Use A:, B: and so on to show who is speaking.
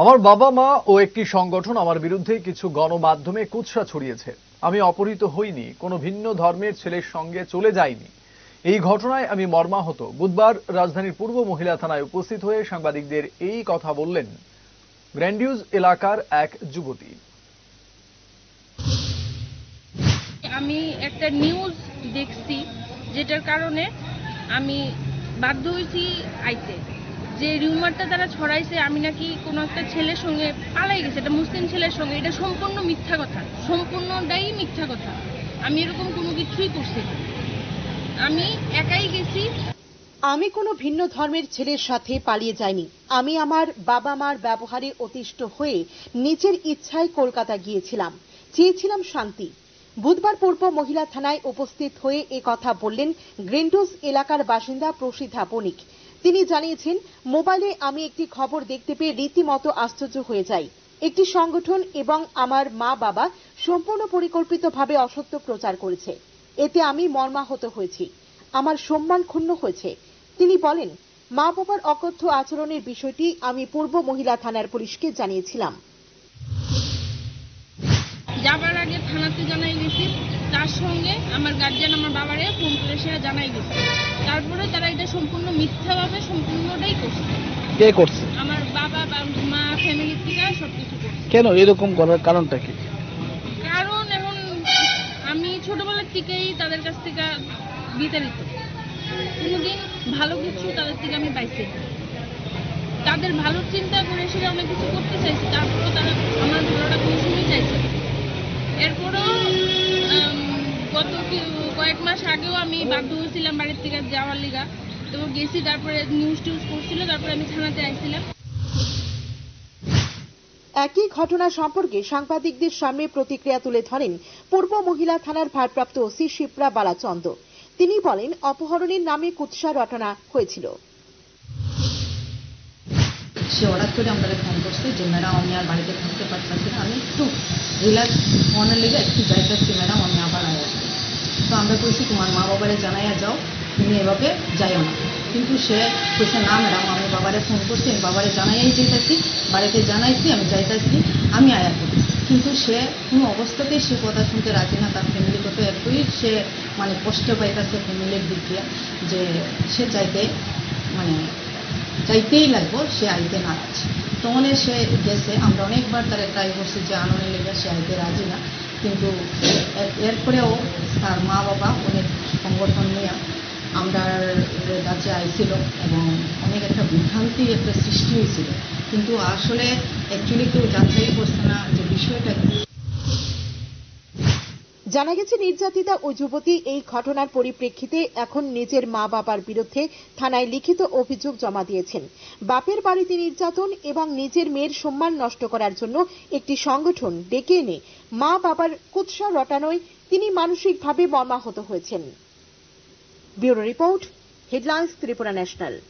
A: আমার বাবা মা ও একটি সংগঠন আমার বিরুদ্ধে কিছু গণমাধ্যমে কুৎসা ছড়িয়েছে। আমি অপহৃত হইনি, কোনো ভিন্ন ধর্মের ছেলের সঙ্গে চলে যাইনি। এই ঘটনায় আমি মর্মাহত। বুধবার রাজধানীর পূর্ব মহিলা থানায় উপস্থিত হয়ে সাংবাদিকদের এই কথা বললেন গ্র্যান্ডিউজ এলাকার এক যুবতী।
B: আমি একটা নিউজ দেখছি, যেটার কারণে আমি বাধ্য হয়েছি আইতে। যে রিউমারটা তারা ছড়াইছে, আমি নাকি কোনো একটা ছেলের সঙ্গে পালাই গেছে এটা মুসলিম ছেলের সঙ্গে। এটা সম্পূর্ণ মিথ্যা কথা। সম্পূর্ণটাই মিথ্যা কথা। আমি এরকম কোনো কিছুই করছি। আমি একাই গেছি।
C: আমি কোনো ভিন্ন ধর্মের ছেলের সাথে পালিয়ে যাইনি। আমি আমার বাবা মার ব্যবহারে অতিষ্ঠ হয়ে নিজের ইচ্ছায় কলকাতা গিয়েছিলাম। চেয়েছিলাম শান্তি। বুধবার পূর্ব মহিলা থানায় উপস্থিত হয়ে এ কথা বললেন গ্রেন্ডোজ এলাকার বাসিন্দা প্রসিদ্ধা বণিক। তিনি জানিয়েছেন, মোবাইলে আমি একটি খবর দেখতে পেয়ে রীতিমতো আশ্চর্য হয়ে যাই। একটি সংগঠন এবং আমার মা বাবা সম্পূর্ণ পরিকল্পিতভাবে অসত্য প্রচার করেছে। এতে আমি মর্মাহত হয়েছি। আমার সম্মান ক্ষুণ্ণ হয়েছে। তিনি বলেন মা বাবার অকথ্য আচরণের বিষয়টি আমি পূর্ব মহিলা থানার পুলিশকে জানিয়েছিলাম।
B: যাবার আগে থানাতে জানাই গেছি। তার সঙ্গে আমার গার্জিয়ান আমার বাবারে ফোন করে সেটা জানাই গেছে। তারা এটা সম্পূর্ণ মিথ্যাভাবে সম্পূর্ণটাই করছে
D: কে করছে?
B: আমার বাবা মা ফ্যামিলির থেকে সব কিছু করছে।
D: কেন? এরকম করার কারণটা কি?
B: কারণ এখন আমি ছোটবেলার থেকেই তাদের কাছ থেকে বিতাড়িত। কোনোদিন ভালো কিছু তাদের থেকে আমি পাইছি তাদের ভালো চিন্তা করে সেটা অনেক কিছু করতে চাইছি তারপরেও তারা আমার ভালোটা কোনো সময় চাইছে। এরপরেও গত কয়েক মাস আগেও আমি বাধ্য হয়েছিলাম বাড়ির থেকে যাওয়ার লিগা। তো গেছি তারপরে নিউজ টিউজ করছিল তারপরে আমি থানাতে আইছিলাম
C: একই ঘটনা সম্পর্কে সাংবাদিকদের সামনে প্রতিক্রিয়া তুলে ধরেন পূর্ব মহিলা থানার ভারপ্রাপ্ত ওসি শিপ্রা বালাচন্দ। তিনি বলেন অপহরণের নামে কুৎসা রটনা হয়েছিল।
E: সে হঠাৎ করে আমাদের ফোন করছে যে ম্যাডাম আমি আর বাড়িতে থাকতে পারতেছি না। আমি একটু রিল্যাক্স মনে লেগে একটু যাইতেছি ম্যাডাম আমি আবার আয়া তো আমরা কইছি তোমার মা বাবারে জানাইয়া যাও তুমি এভাবে যাইও না। কিন্তু সে কইছে না ম্যাডাম, আমি বাবারে ফোন করছি, আমি বাবারে জানাইয়াই যেতেছি বাড়িতে জানাইছি, আমি যাইতেছি, আমি আয়া করি কিন্তু সে কোনো অবস্থাতেই সে কথা শুনতে রাজি না, তার ফ্যামিলিগত একটুই সে মানে কষ্ট পাইতেছে ফ্যামিলির দিক দিয়ে, যে সে যাইতে মানে যাইতেই লাগবো, সে আইতে নারাজ তখন সে গেছে, আমরা অনেকবার তারা ট্রাই করছি যে আনন্দ লেগে সে আইতে রাজি না, কিন্তু এরপরেও তার মা বাবা অনেক সংগঠন নিয়ে আমরা কাছে আইছিল এবং অনেক একটা বিভ্রান্তি, একটা সৃষ্টি হয়েছিল। কিন্তু আসলে অ্যাকচুয়ালি কেউ যাচাই করছে না যে বিষয়টা
C: জানা গেছে, নির্যাতিতা ও যুবতী এই ঘটনার পরিপ্রেক্ষিতে এখন নিজের মা বাবার বিরুদ্ধে থানায় লিখিত অভিযোগ জমা দিয়েছেন। বাপের বাড়িতে নির্যাতন এবং নিজের মেয়ের সম্মান নষ্ট করার জন্য একটি সংগঠন ডেকে এনে মা বাবার কুৎসা রটানোয় তিনি মানসিকভাবে মর্মাহত হয়েছেন। Bureau Report, Headlines Tripura National.